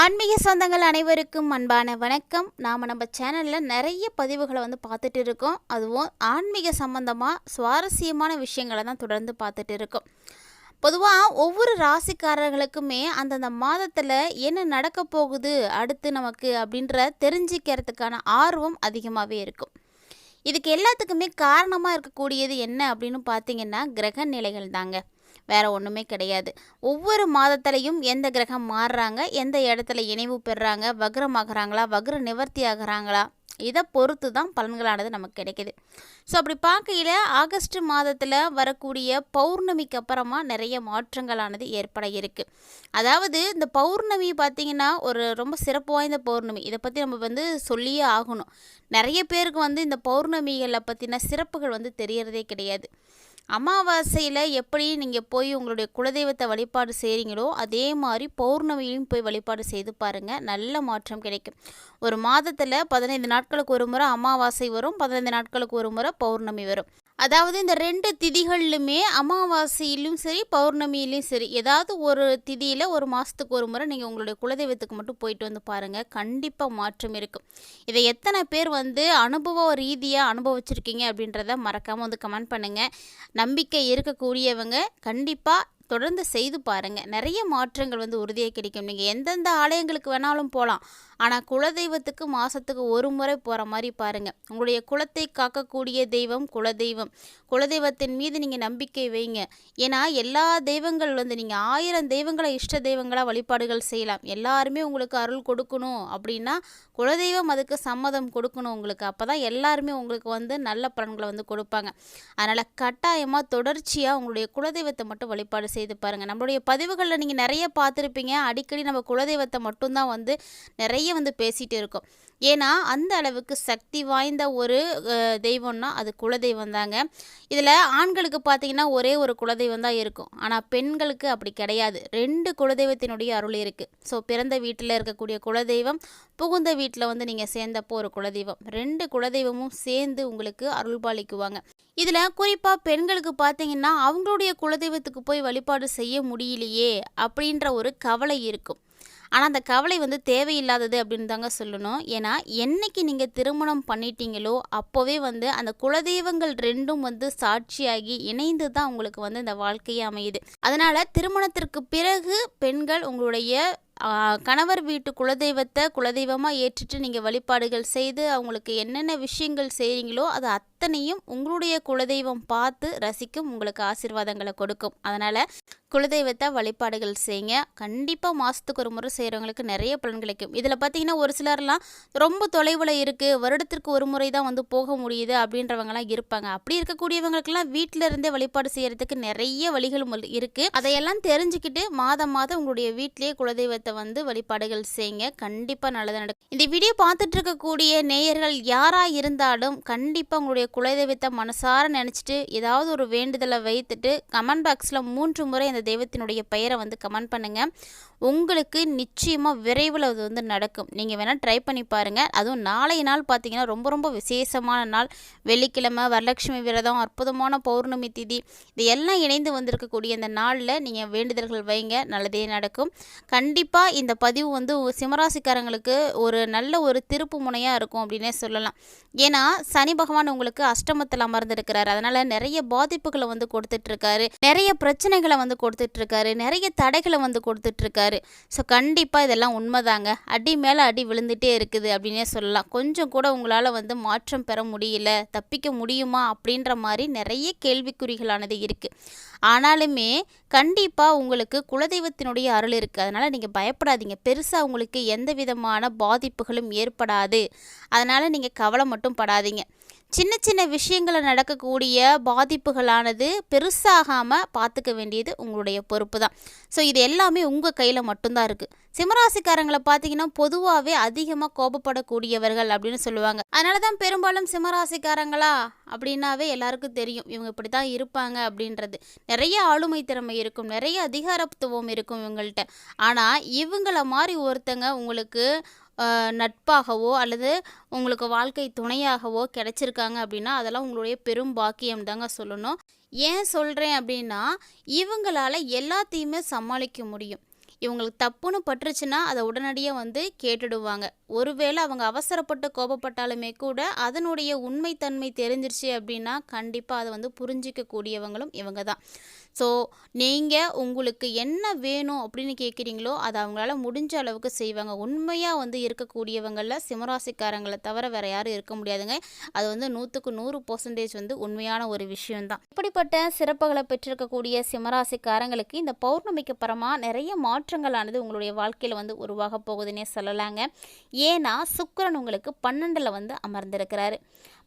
ஆன்மீக சொந்தங்கள் அனைவருக்கும் அன்பான வணக்கம். நாம் நம்ம சேனலில் நிறைய பதிவுகளை வந்து பார்த்துட்டு இருக்கோம். அதுவும் ஆன்மீக சம்பந்தமாக சுவாரஸ்யமான விஷயங்களை தான் தொடர்ந்து பார்த்துட்டு இருக்கோம். பொதுவாக ஒவ்வொரு ராசிக்காரர்களுக்குமே அந்தந்த மாதத்தில் என்ன நடக்க போகுது அடுத்து நமக்கு அப்படின்ற தெரிஞ்சுக்கிறதுக்கான ஆர்வம் அதிகமாகவே இருக்கும். இதுக்கு எல்லாத்துக்குமே காரணமாக இருக்கக்கூடியது என்ன அப்படின்னு பார்த்தீங்கன்னா கிரக நிலைகள் தாங்க. வேற ஒன்றுமே கிடையாது. ஒவ்வொரு மாதத்துலையும் எந்த கிரகம் மாறுறாங்க எந்த இடத்துல இணைவு பெறுறாங்க வக்ரமாகறாங்களா வக்ர நிவர்த்தி ஆகுறாங்களா இதை பொறுத்து தான் பலன்களானது நமக்கு கிடைக்குது. ஸோ அப்படி பார்க்கையில் ஆகஸ்ட் மாதத்தில் வரக்கூடிய பௌர்ணமிக்கு அப்புறமா நிறைய மாற்றங்களானது ஏற்பட இருக்குது அதாவது இந்த பௌர்ணமி பார்த்திங்கன்னா ஒரு ரொம்ப சிறப்பு வாய்ந்த பௌர்ணமி. இதை பற்றி நம்ம வந்து சொல்லியே ஆகணும். நிறைய பேருக்கு வந்து இந்த பௌர்ணமிகளை பற்றின சிறப்புகள் வந்து தெரியறதே கிடையாது. அமாவாசையில் எப்படி நீங்கள் போய் உங்களுடைய குலதெய்வத்தை வழிபாடு செய்கிறீங்களோ அதே மாதிரி பௌர்ணமியிலும் போய் வழிபாடு செய்து பாருங்கள் நல்ல மாற்றம் கிடைக்கும். ஒரு மாதத்தில் பதினைந்து நாட்களுக்கு ஒரு முறை அமாவாசை வரும் பதினைந்து நாட்களுக்கு ஒரு முறை பௌர்ணமி வரும். அதாவது இந்த ரெண்டு திதிகள்லுமே அமாவாசையிலும் சரி பௌர்ணமியிலும் சரி ஏதாவது ஒரு திதியில் ஒரு மாதத்துக்கு ஒரு முறை நீங்கள் உங்களுடைய குலதெய்வத்துக்கு மட்டும் போயிட்டு வந்து பாருங்கள் கண்டிப்பாக மாற்றம் இருக்கும். இதை எத்தனை பேர் வந்து அனுபவ ரீதியாக அனுபவிச்சிருக்கீங்க அப்படின்றத மறக்காமல் வந்து கமெண்ட் பண்ணுங்கள் நம்பிக்கை இருக்கக்கூடியவங்க கண்டிப்பாக தொடர்ந்து செய்து பாருங்கள் நிறைய மாற்றங்கள் வந்து உறுதியாக கிடைக்கும். நீங்கள் எந்தெந்த ஆலயங்களுக்கு வேணாலும் போகலாம் ஆனால் குலதெய்வத்துக்கு மாதத்துக்கு ஒரு முறை போகிற மாதிரி பாருங்கள் உங்களுடைய குலத்தை காக்கக்கூடிய தெய்வம் குலதெய்வம். குலதெய்வத்தின் மீது நீங்கள் நம்பிக்கை வைங்க. ஏன்னா எல்லா தெய்வங்கள் வந்து நீங்கள் ஆயிரம் தெய்வங்களை இஷ்ட தெய்வங்களாக வழிபாடுகள் செய்யலாம். எல்லாருமே உங்களுக்கு அருள் கொடுக்கணும் அப்படின்னா குலதெய்வம் அதுக்கு சம்மதம் கொடுக்கணும் உங்களுக்கு. அப்போ தான் எல்லாருமே உங்களுக்கு வந்து நல்ல பலன்களை வந்து கொடுப்பாங்க. அதனால் கட்டாயமாக தொடர்ச்சியாக உங்களுடைய குலதெய்வத்தை மட்டும் வழிபாடு செய்து பாருங்கள் நம்மளுடைய பதிவுகளில் நீங்கள் நிறைய பார்த்துருப்பீங்க. அடிக்கடி நம்ம குலதெய்வத்தை மட்டும்தான் வந்து நிறைய வந்து பேசிகிட்டு இருக்கோம். ஏன்னா அந்த அளவுக்கு சக்தி வாய்ந்த ஒரு தெய்வம்னா அது குலதெய்வம் தாங்க இதில் ஆண்களுக்கு பார்த்தீங்கன்னா ஒரே ஒரு குலதெய்வம் தான் இருக்கும். ஆனால் பெண்களுக்கு அப்படி கிடையாது. ரெண்டு குலதெய்வத்தினுடைய அருள் இருக்குது ஸோ பிறந்த வீட்டில் இருக்கக்கூடிய குலதெய்வம் புகுந்த வீட்டில் வந்து நீங்கள் சேர்ந்தப்போ ஒரு குலதெய்வம். ரெண்டு குலதெய்வமும் சேர்ந்து உங்களுக்கு அருள் பாலிக்குவாங்க இதில் குறிப்பாக பெண்களுக்கு பார்த்தீங்கன்னா அவங்களுடைய குலதெய்வத்துக்கு போய் வழிபாடு செய்ய முடியலையே அப்படின்ற ஒரு கவலை இருக்கும். ஆனால் அந்த கவலை வந்து தேவையில்லாதது அப்படின்னு தாங்க சொல்லணும். ஏன்னா என்னைக்கு நீங்கள் திருமணம் பண்ணிட்டீங்களோ அப்போவே வந்து அந்த குலதெய்வங்கள் ரெண்டும் வந்து சாட்சியாகி இணைந்து தான் உங்களுக்கு வந்து இந்த வாழ்க்கையே அமையுது. அதனால் திருமணத்திற்கு பிறகு பெண்கள் உங்களுடைய கணவர் வீட்டு குலதெய்வத்தை குலதெய்வமாக ஏற்றுட்டு நீங்கள் வழிபாடுகள் செய்து அவங்களுக்கு என்னென்ன விஷயங்கள் செய்கிறீங்களோ அது அத்தனையும் உங்களுடைய குலதெய்வம் பார்த்து ரசிக்கும் உங்களுக்கு ஆசீர்வாதங்களை கொடுக்கும். அதனால் குலதெய்வத்தை வழிபாடுகள் செய்யுங்க. கண்டிப்பாக மாதத்துக்கு ஒரு முறை செய்கிறவங்களுக்கு நிறைய பலன் கிடைக்கும். இதில் பார்த்தீங்கன்னா ஒரு சிலர்லாம் ரொம்ப தொலைவில் இருக்குது வருடத்திற்கு ஒரு முறை தான் வந்து போக முடியுது அப்படின்றவங்கலாம் இருப்பாங்க. அப்படி இருக்கக்கூடியவங்களுக்கெல்லாம் வீட்டில் இருந்தே வழிபாடு செய்கிறதுக்கு நிறைய வழிகளும் இருக்குது அதையெல்லாம் தெரிஞ்சுக்கிட்டு மாதம் மாதம் உங்களுடைய வீட்டிலேயே குலதெய்வத்தை வந்து வழிபாடுகள் செய்யுங்க. கண்டிப்பாக நல்லது நடக்கும். இந்த வீடியோ பார்த்துட்டு இருக்கக்கூடிய நேயர்கள் யாராக இருந்தாலும் கண்டிப்பாக உங்களுடைய குலதெய்வத்தை மனசார நினச்சிட்டு ஏதாவது ஒரு வேண்டுதலை வைத்துட்டு கமெண்ட் பாக்ஸில் மூன்று முறை இந்த தெய்வத்தினுடைய பெயரை வந்து கமெண்ட் பண்ணுங்கள் உங்களுக்கு நிச்சயமாக விரைவில் அது வந்து நடக்கும். நீங்கள் வேணால் ட்ரை பண்ணி பாருங்கள் அதுவும் நாளைய நாள் பார்த்தீங்கன்னா ரொம்ப ரொம்ப விசேஷமான நாள். வெள்ளிக்கிழமை வரலட்சுமி விரதம் அற்புதமான பௌர்ணமி திதி இது எல்லாம் இணைந்து வந்திருக்கக்கூடிய இந்த நாளில் நீங்கள் வேண்டுதல்கள் வைங்க. நல்லதே நடக்கும். கண்டிப்பாக இந்த பதிவு வந்து சிம்மராசிக்காரங்களுக்கு ஒரு நல்ல ஒரு திருப்பு முனையாக இருக்கும் அப்படின்னே சொல்லலாம். ஏன்னா சனி பகவான் உங்களுக்கு அஷ்டமத்தில் அமர்ந்திருக்கிறார். அதனால் நிறைய பாதிப்புகளை வந்து கொடுத்துட்ருக்காரு. நிறைய பிரச்சனைகளை வந்து கொடுத்துட்ருக்காரு. நிறைய தடைகளை வந்து கொடுத்துட்ருக்காரு. ஸோ கண்டிப்பாக இதெல்லாம் உண்மைதாங்க. அடி மேலே அடி விழுந்துகிட்டே இருக்குது அப்படின்னே சொல்லலாம். கொஞ்சம் கூட உங்களால் வந்து மாற்றம் பெற முடியல. தப்பிக்க முடியுமா அப்படின்ற மாதிரி நிறைய கேள்விக்குறிகளானது இருக்குது ஆனாலுமே கண்டிப்பாக உங்களுக்கு குலதெய்வத்தினுடைய அருள் இருக்குது அதனால் நீங்கள் பயப்படாதீங்க. பெருசாக உங்களுக்கு எந்த விதமான பாதிப்புகளும் ஏற்படாது. அதனால் நீங்கள் கவலை மட்டும் படாதீங்க. சின்ன சின்ன விஷயங்களில் நடக்கக்கூடிய பாதிப்புகளானது பெருசாகாமல் பார்த்துக்க வேண்டியது உங்களுடைய பொறுப்பு தான் ஸோ இது எல்லாமே உங்கள் கையில் மட்டும்தான் இருக்குது சிம்மராசிக்காரங்களை பார்த்தீங்கன்னா பொதுவாகவே அதிகமாக கோபப்படக்கூடியவர்கள் அப்படின்னு சொல்லுவாங்க. அதனால தான் பெரும்பாலும் சிம்மராசிக்காரங்களா அப்படின்னாவே எல்லாருக்கும் தெரியும். இவங்க இப்படி தான் இருப்பாங்க அப்படின்றது. நிறைய ஆளுமை திறமை இருக்கும். நிறைய அதிகாரத்துவம் இருக்கும் இவங்கள்ட்ட. ஆனால் இவங்கள மாதிரி ஒருத்தங்க உங்களுக்கு நட்பாகவோ அல்லது உங்களுக்கு வாழ்க்கை துணையாகவோ கிடச்சிருக்காங்க அப்படின்னா அதெல்லாம் உங்களுடைய பெரும் பாக்கியம் தாங்க சொல்லணும். ஏன் சொல்கிறேன் அப்படின்னா இவங்களால் எல்லாத்தையுமே சமாளிக்க முடியும். இவங்களுக்கு தப்புன்னு பட்டுருச்சுன்னா அதை உடனடியாக வந்து கேட்டுடுவாங்க. ஒருவேளை அவங்க அவசரப்பட்டு கோபப்பட்டாலுமே கூட அதனுடைய உண்மைத்தன்மை தெரிஞ்சிருச்சு அப்படின்னா கண்டிப்பாக அதை வந்து புரிஞ்சிக்கக்கூடியவங்களும் இவங்க தான் ஸோ நீங்கள் உங்களுக்கு என்ன வேணும் அப்படின்னு கேட்குறீங்களோ அதை அவங்களால முடிஞ்ச அளவுக்கு செய்வாங்க. உண்மையாக வந்து இருக்கக்கூடியவங்களில் சிம்மராசிக்காரங்களை தவிர வேறு யாரும் இருக்க முடியாதுங்க. அது வந்து நூற்றுக்கு நூறு பர்சன்டேஜ் வந்து உண்மையான ஒரு விஷயம்தான். இப்படிப்பட்ட சிறப்புகளை பெற்றிருக்கக்கூடிய சிம்மராசிக்காரங்களுக்கு இந்த பௌர்ணமிக்கு அப்புறமா நிறைய மாற்றங்களானது உங்களுடைய வாழ்க்கையில் வந்து உருவாக போகுதுன்னே சொல்லலாங்க. ஏன்னா சுக்கிரன் உங்களுக்கு பன்னெண்டில் வந்து அமர்ந்திருக்கிறாரு.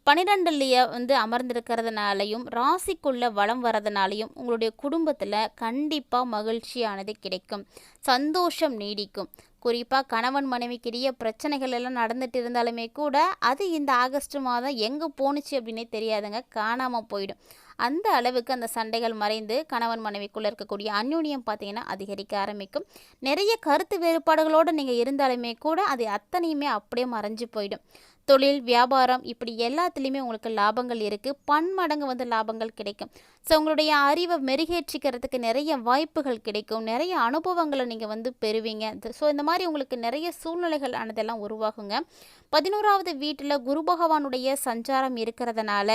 பன்னிரெண்டுலேயே வந்து அமர்ந்திருக்கிறதுனாலையும் ராசிக்குள்ளே வளம் வரதுனாலையும் உங்களுடைய குடும்பத்தில் கண்டிப்பாக மகிழ்ச்சியானது கிடைக்கும். சந்தோஷம் நீடிக்கும். குறிப்பாக கணவன் மனைவிக்கிடையே பிரச்சனைகள் எல்லாம் நடந்துட்டு இருந்தாலுமே கூட அது இந்த ஆகஸ்ட் மாதம் எங்கே போணுச்சு அப்படின்னே தெரியாதுங்க. காணாமல் போயிடும். அந்த அளவுக்கு அந்த சண்டைகள் மறைந்து கணவன் மனைவிக்குள்ளே இருக்கக்கூடிய அந்யூன்யம் பார்த்தீங்கன்னா அதிகரிக்க ஆரம்பிக்கும். நிறைய கருத்து வேறுபாடுகளோடு நீங்கள் இருந்தாலுமே கூட அது அத்தனையுமே அப்படியே மறைஞ்சு போயிடும். தொழில் வியாபாரம் இப்படி எல்லாத்துலேயுமே உங்களுக்கு லாபங்கள் இருக்குது பன்மடங்கு வந்து லாபங்கள் கிடைக்கும். ஸோ உங்களுடைய அறிவை மெருகேற்றிக்கிறதுக்கு நிறைய வாய்ப்புகள் கிடைக்கும். நிறைய அனுபவங்களை நீங்கள் வந்து பெறுவீங்க. ஸோ இந்த மாதிரி உங்களுக்கு நிறைய சூழ்நிலைகள் ஆனதெல்லாம் உருவாகுங்க. பதினோராவது வீட்டில் குரு பகவானுடைய சஞ்சாரம் இருக்கிறதுனால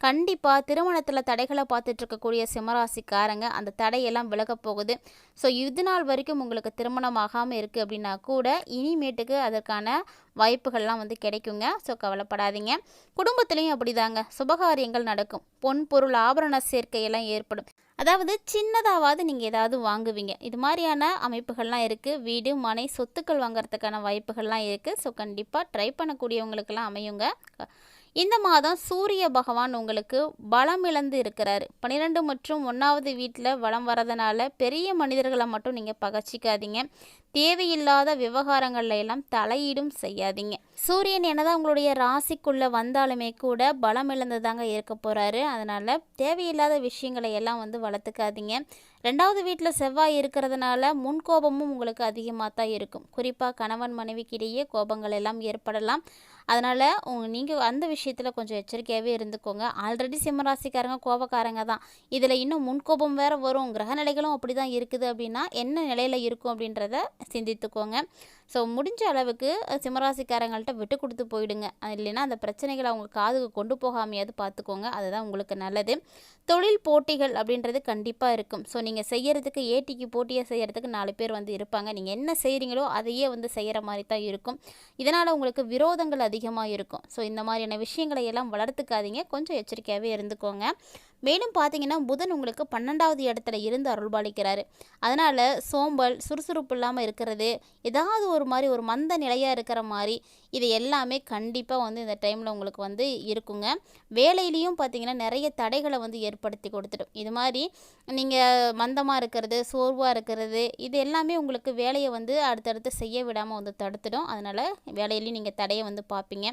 கண்டிப்பாக திருமணத்தில் தடைகளை பார்த்துட்டு இருக்கக்கூடிய சிம்மராசிக்காரங்க அந்த தடையெல்லாம் விலக போகுது. ஸோ இது நாள் வரைக்கும் உங்களுக்கு திருமணம் ஆகாமல் இருக்குது அப்படின்னா கூட இனிமேட்டுக்கு அதற்கான வாய்ப்புகள்லாம் வந்து கிடைக்குங்க. ஸோ கவலைப்படாதீங்க. குடும்பத்துலேயும் அப்படிதாங்க. சுபகாரியங்கள் நடக்கும். பொன் பொருள் ஆபரண சேர்க்கையெல்லாம் ஏற்படும். அதாவது சின்னதாவது நீங்கள் ஏதாவது வாங்குவீங்க. இது மாதிரியான அமைப்புகள்லாம் இருக்குது வீடு மனை சொத்துக்கள் வாங்குறதுக்கான வாய்ப்புகள்லாம் இருக்குது ஸோ கண்டிப்பாக ட்ரை பண்ணக்கூடியவங்களுக்கெல்லாம் அமையுங்க. இந்த மாதம் சூரிய பகவான் உங்களுக்கு பலம் இழந்து இருக்கிறாரு. பன்னிரெண்டு மற்றும் ஒன்றாவது வீட்டில் வளம் வரதுனால பெரிய மனிதர்களை மட்டும் நீங்கள் பகச்சிக்காதீங்க. தேவையில்லாத விவகாரங்கள்ல எல்லாம் தலையீடும் செய்யாதீங்க. சூரியன் என்னதான் உங்களுடைய ராசிக்குள்ளே வந்தாலுமே கூட பலம் இழந்து தாங்க இருக்க போகிறாரு அதனால் தேவையில்லாத விஷயங்களை எல்லாம் வந்து வளர்த்துக்காதீங்க. ரெண்டாவது வீட்டில் செவ்வாய் இருக்கிறதுனால முன்கோபமும் உங்களுக்கு அதிகமாக தான் இருக்கும். குறிப்பாக கணவன் மனைவிக்கிடையே கோபங்கள் எல்லாம் ஏற்படலாம். அதனால் நீங்கள் அந்த விஷயத்தில் கொஞ்சம் எச்சரிக்கையாகவே இருந்துக்கோங்க. ஆல்ரெடி சிம்மராசிக்காரங்க கோபக்காரங்க தான். இதில் இன்னும் முன்கோபம் வேறு வரும். கிரகநிலைகளும் அப்படி தான் இருக்குது அப்படின்னா என்ன நிலையில் இருக்கும் அப்படின்றத சிந்தித்துக்கோங்க. ஸோ முடிஞ்ச அளவுக்கு சிம்மராசிக்காரங்கள்ட்ட விட்டு கொடுத்து போயிடுங்க. இல்லைன்னா அந்த பிரச்சனைகளை அவங்க காதுக்கு கொண்டு போகாமையாவது பார்த்துக்கோங்க. அதுதான் உங்களுக்கு நல்லது. தொழில் போட்டிகள் அப்படின்றது கண்டிப்பாக இருக்கும். ஸோ நீங்கள் செய்கிறதுக்கு ஏட்டிக்கு போட்டியாக செய்கிறதுக்கு நாலு பேர் வந்து இருப்பாங்க. நீங்கள் என்ன செய்கிறீங்களோ அதையே வந்து செய்கிற மாதிரி தான் இருக்கும். இதனால் உங்களுக்கு விரோதங்கள் அதிகமாக இருக்கும். ஸோ இந்த மாதிரியான விஷயங்களை எல்லாம் வளர்த்துக்காதீங்க. கொஞ்சம் எச்சரிக்கையாகவே இருந்துக்கோங்க. மேலும் பார்த்தீங்கன்னா புதன் உங்களுக்கு பன்னெண்டாவது இடத்துல இருந்து அருள்பாலிக்கிறாரு. அதனால் சோம்பல் சுறுசுறுப்பு இல்லாமல் இருக்கிறது ஏதாவது ஒரு மாதிரி ஒரு மந்த நிலையாக இருக்கிற மாதிரி இது எல்லாமே கண்டிப்பாக வந்து இந்த டைமில் உங்களுக்கு வந்து இருக்குங்க. வேலையிலையும் பார்த்தீங்கன்னா நிறைய தடைகளை வந்து ஏற்படுத்தி கொடுத்துடும். இது மாதிரி நீங்கள் மந்தமாக இருக்கிறது சோர்வாக இருக்கிறது இது எல்லாமே உங்களுக்கு வேலையை வந்து அடுத்தடுத்து செய்ய விடாமல் வந்து தடுத்துடும். அதனால் வேலையிலையும் நீங்கள் தடையை வந்து பார்ப்பீங்க.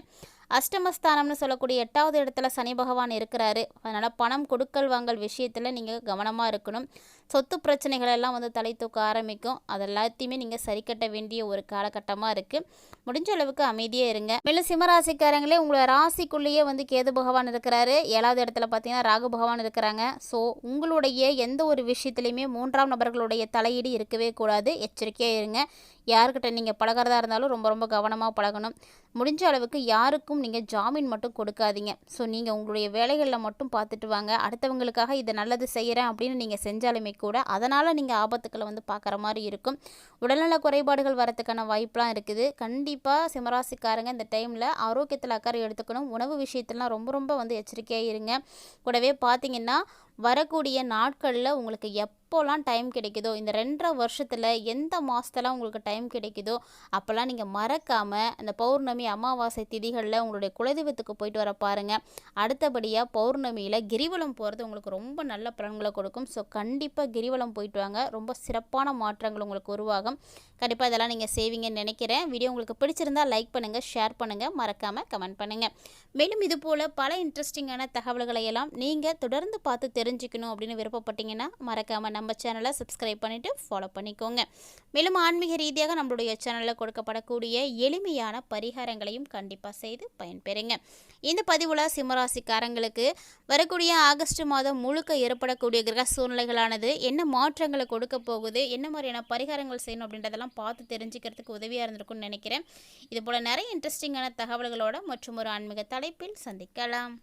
அஷ்டமஸ்தானம்னு சொல்லக்கூடிய எட்டாவது இடத்துல சனி பகவான் இருக்கிறாரு. அதனால் பணம் கொடுக்கல் வாங்கல் விஷயத்தில் நீங்கள் கவனமாக இருக்கணும். சொத்து பிரச்சனைகள் எல்லாம் வந்து தலை தூக்க ஆரம்பிக்கும். அது எல்லாத்தையுமே நீங்கள் சரி கட்ட வேண்டிய ஒரு காலகட்டமாக இருக்குது முடிஞ்ச அளவுக்கு அமைதியாக இருங்க. மேலும் சிம்மராசிக்காரங்களே உங்களை ராசிக்குள்ளேயே வந்து கேது பகவான் இருக்கிறாரு. ஏழாவது இடத்துல பார்த்தீங்கன்னா ராகு பகவான் இருக்கிறாங்க. ஸோ உங்களுடைய எந்த ஒரு விஷயத்துலையுமே மூன்றாம் நபர்களுடைய தலையீடு இருக்கவே கூடாது. எச்சரிக்கையாக இருங்க. யாருக்கிட்ட நீங்கள் பழகிறதா இருந்தாலும் ரொம்ப ரொம்ப கவனமாக பழகணும். முடிஞ்ச அளவுக்கு யாருக்கும் நீங்கள் ஜாமீன் மட்டும் கொடுக்காதீங்க. ஸோ நீங்கள் உங்களுடைய வேலைகளில் மட்டும் பார்த்துட்டு வாங்க. அடுத்தவங்களுக்காக இதை நல்லது செய்கிறேன் அப்படின்னு நீங்கள் செஞ்சாலுமே கூட அதனால் நீங்கள் ஆபத்துக்களை வந்து பார்க்குற மாதிரி இருக்கும். உடல்நல குறைபாடுகள் வரத்துக்கான வாய்ப்பெலாம் இருக்குது. கண்டிப்பாக சிம்மராசிக்காரங்க இந்த டைமில் ஆரோக்கியத்தில் அக்கறை எடுத்துக்கணும். உணவு விஷயத்திலாம் ரொம்ப ரொம்ப வந்து எச்சரிக்கையாக இருங்க. கூடவே பார்த்தீங்கன்னா வரக்கூடிய நாட்களில் உங்களுக்கு எப்போல்லாம் டைம் கிடைக்குதோ இந்த ரெண்டரை வருஷத்தில் எந்த மாதத்தெல்லாம் உங்களுக்கு டைம் கிடைக்குதோ அப்போல்லாம் நீங்கள் மறக்காமல் அந்த பௌர்ணமி அமாவாசை திதிகளில் உங்களுடைய குலதெய்வத்துக்கு போயிட்டு வர பாருங்கள் அடுத்தபடியாக பௌர்ணமியில் கிரிவலம் போகிறது உங்களுக்கு ரொம்ப நல்ல பலன்களை கொடுக்கும். ஸோ கண்டிப்பாக கிரிவலம் போயிட்டு வாங்க. ரொம்ப சிறப்பான மாற்றங்கள் உங்களுக்கு உருவாகும். கண்டிப்பாக இதெல்லாம் நீங்கள் செய்வீங்கன்னு நினைக்கிறேன். வீடியோ உங்களுக்கு பிடிச்சிருந்தால் லைக் பண்ணுங்கள் ஷேர் பண்ணுங்கள் மறக்காமல் கமெண்ட் பண்ணுங்கள் மேலும் இதுபோல் பல இன்ட்ரெஸ்டிங்கான தகவல்களை எல்லாம் நீங்கள் தொடர்ந்து பார்த்து தெரிஞ்சுக்கணும் அப்படின்னு விருப்பப்பட்டீங்கன்னா மறக்காமல் நம்ம சேனலை சப்ஸ்கிரைப் பண்ணிவிட்டு ஃபாலோ பண்ணிக்கோங்க. மேலும் ஆன்மீக ரீதியாக நம்மளுடைய சேனலில் கொடுக்கப்படக்கூடிய எளிமையான பரிகாரங்களையும் கண்டிப்பாக செய்து பயன்பெறுங்க. இந்த பதிவில் சிம்மராசிக்காரங்களுக்கு வரக்கூடிய ஆகஸ்ட் மாதம் முழுக்க ஏற்படக்கூடிய கிரக சூழ்நிலைகளானது என்ன மாற்றங்களை கொடுக்க போகுது என்ன மாதிரியான பரிகாரங்கள் செய்யணும் அப்படின்றதெல்லாம் பார்த்து தெரிஞ்சுக்கிறதுக்கு உதவியாக இருந்திருக்கும்னு நினைக்கிறேன். இது போல் நிறைய இன்ட்ரெஸ்டிங்கான தகவல்களோட மற்றும் ஒரு ஆன்மீக தலைப்பில் சந்திக்கலாம்.